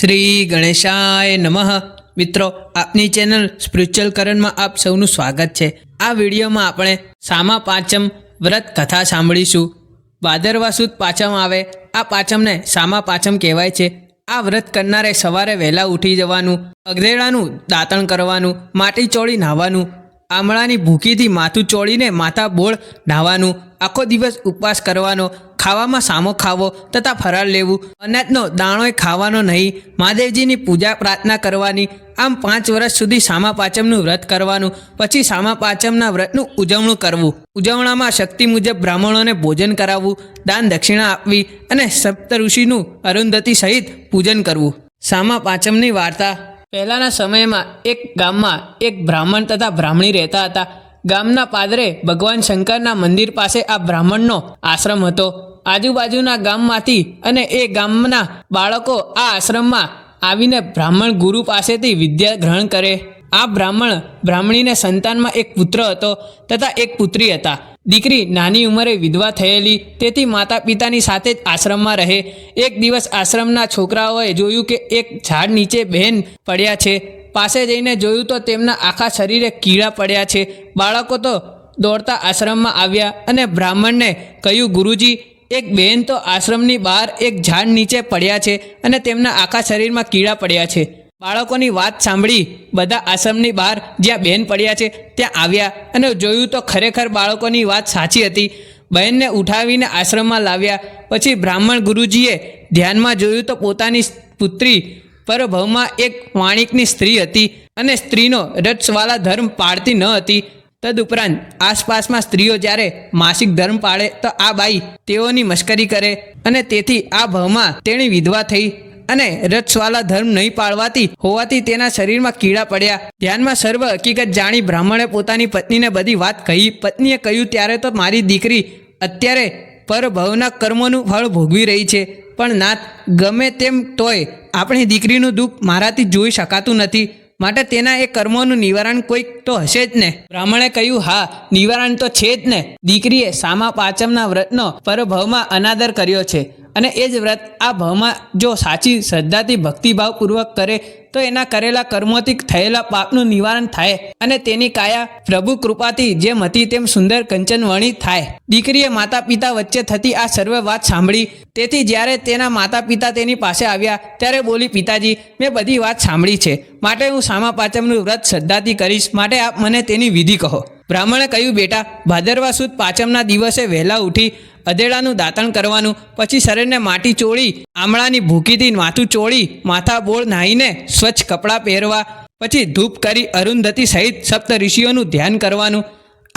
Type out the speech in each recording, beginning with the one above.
શ્રી ગણેશાય નમઃ. મિત્રો, આપની ચેનલ સ્પિરિચ્યુઅલ કરણમાં આપ સૌનું સ્વાગત છે. આ વિડીયોમાં આપણે સામા પાંચમ વ્રત કથા સાંભળીશું. ભાદરવા સુદ પાંચમ આવે. આ પાંચમને સામા પાંચમ કહેવાય છે. આ વ્રત કરનારે સવારે વહેલા ઉઠી જવાનું, અગરેડાનું દાંતણ કરવાનું, માટી ચોળી નાહવાનું, આમળાની ભૂકીથી માથું ચોળીને માથા બોળ નાહવાનું, આખો દિવસ ઉપવાસ કરવાનો ખાવામાં સામો ખાવો તથા ફરાળ લેવું. અનાજનો દાણોય ખાવાનો નહીં. મહાદેવજીની પૂજા પ્રાર્થના કરવાની. આમ પાંચ વર્ષ સુધી સામા પાંચમનું વ્રત કરવાનું. પછી સામા પાંચમના વ્રતનું ઉજવણું કરવું. ઉજવણામાં શક્તિ મુજબ બ્રાહ્મણોને ભોજન કરાવવું, દાન દક્ષિણા આપવી અને સપ્ત ઋષિનું અરુંધતી સહિત પૂજન કરવું. સામા પાંચમની વાર્તા. પહેલાંના સમયમાં એક ગામમાં એક બ્રાહ્મણ તથા બ્રાહ્મણી રહેતા હતા. ગામના પાદરે ભગવાન શંકરના મંદિર પાસે આ બ્રાહ્મણનો આશ્રમ હતો. આજુબાજુના ગામમાંથી અને એ ગામના બાળકો આ આશ્રમમાં આવીને બ્રાહ્મણ ગુરુ પાસેથી વિદ્યા ગ્રહણ કરે. આ બ્રાહ્મણ બ્રાહ્મણીને સંતાનમાં એક પુત્ર હતો તથા એક પુત્રી હતા. દીકરી નાની ઉંમરે વિધવા થયેલી, તેથી માતા પિતાની સાથે જ આશ્રમમાં રહે. એક દિવસ આશ્રમના છોકરાઓએ જોયું કે એક ઝાડ નીચે બહેન પડ્યા છે. પાસે જઈને જોયું તો તેમના આખા શરીરે કીડા પડ્યા છે. બાળકો તો દોડતા આશ્રમમાં આવ્યા અને બ્રાહ્મણને કહ્યું, ગુરુજી એક બહેન તો આશ્રમની બહાર એક ઝાડ નીચે પડ્યા છે અને તેમના આખા શરીરમાં કીડા પડ્યા છે. બાળકોની વાત સાંભળી બધા આશ્રમની બહાર જ્યાં બહેન પડ્યા છે ત્યાં આવ્યા અને જોયું તો ખરેખર બાળકોની વાત સાચી હતી. બહેનને ઉઠાવીને આશ્રમમાં લાવ્યા. પછી બ્રાહ્મણ ગુરુજીએ ધ્યાનમાં જોયું તો પોતાની પુત્રી પરભવમાં એક વાણિકની સ્ત્રી હતી અને સ્ત્રીનો રટ્સવાલા ધર્મ પાળતી ન હતી. તદુપરાંત આસપાસમાં સ્ત્રીઓ જ્યારે માસિક ધર્મ પાળે તો આ બાઈ તેઓની મશ્કરી કરે અને તેથી આ ભવમાં તેણી વિધવા થઈ અને રથસ્વાલા ધર્મ નહીં પાળવાતી હોવાથી તેના શરીરમાં કીડા પડ્યા. ધ્યાનમાં સર્વ હકીકત જાણી બ્રાહ્મણે પોતાની પત્નીને બધી વાત કહી. પત્નીએ કહ્યું, ત્યારે તો મારી દીકરી અત્યારે પરભવના કર્મોનું ફળ ભોગવી રહી છે, પણ નાથ ગમે તેમ તોય આપણી દીકરીનું દુઃખ મારાથી જોઈ શકાતું નથી. માટે તેના એ કર્મોનું નિવારણ કોઈક તો હશે જ ને? બ્રાહ્મણે કહ્યું, હા, નિવારણ તો છે જ ને. દીકરીએ સામા પાંચમના વ્રતનો પરભવમાં અનાદર કર્યો છે. અને એ જ વ્રત આ ભવમાં જો સાચી શ્રદ્ધાથી ભક્તિભાવપૂર્વક કરે, તો એના કરેલા કર્મોથી થયેલા પાપનું નિવારણ થાય અને તેની કાયા પ્રભુ કૃપાથી જેમ હતી તેમ સુંદર કંચનવણી થાય. દીકરીએ માતા પિતા વચ્ચે થતી આ સર્વ વાત સાંભળી. તેથી જ્યારે તેના માતા પિતા તેની પાસે આવ્યા, ત્યારે બોલી, પિતાજી, મેં બધી વાત સાંભળી છે. માટે હું સામા પાંચમનું વ્રત શ્રદ્ધાથી કરીશ. માટે આપ મને તેની વિધિ કહો. બ્રાહ્મણે કહ્યું, બેટા, ભાદરવા સુદ પાંચમના દિવસે વહેલા ઉઠી અધેડાનું દાંતણ કરવાનું, પછી શરીરને માટી ચોળી, આમળાની ભૂકીથી માથું ચોળી માથા બોળ નાહીને સ્વચ્છ કપડાં પહેરવા, પછી ધૂપ કરી અરુંધતી સહિત સપ્ત ઋષિઓનું ધ્યાન કરવાનું.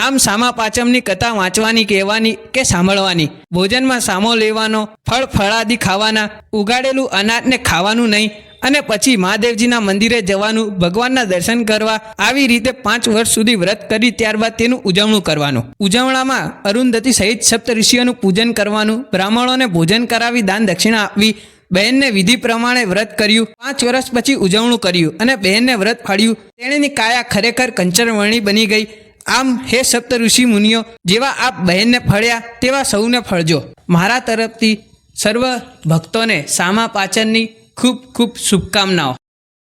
આમ સામા પાંચમની કથા વાંચવાની, કહેવાની કે સાંભળવાની? ભોજનમાં સામો લેવાનો, ફળ ફળાદી ખાવાના, ઉગાડેલું અનાજને ખાવાનું નહીં અને પછી મહાદેવજીના મંદિરે જવાનું, ભગવાનના દર્શન કરવા, આવી રીતે પાંચ વર્ષ સુધી વ્રત કરી ત્યારબાદ તેનું ઉજવણું કરવાનું. ઉજવણામાં અરુંધતી સહિત સપ્ત ઋષિઓનું પૂજન કરવાનું, બ્રાહ્મણોને ભોજન કરાવી, દાન દક્ષિણા આપવી, બહેનને વિધિ પ્રમાણે વ્રત કર્યું, પાંચ વર્ષ પછી ઉજવણું કર્યું અને બહેનને વ્રત ફાડ્યું તેણીની કાયા ખરેખર કંચરવર્ણી બની ગઈ. આમ હે સપ્ત ઋષિ મુનિઓ, જેવા આપ બહેનને ફળ્યા, તેવા સૌને ફળજો. મારા તરફથી સર્વ ભક્તોને સામા પાચનની ખૂબ ખૂબ શુભકામનાઓ.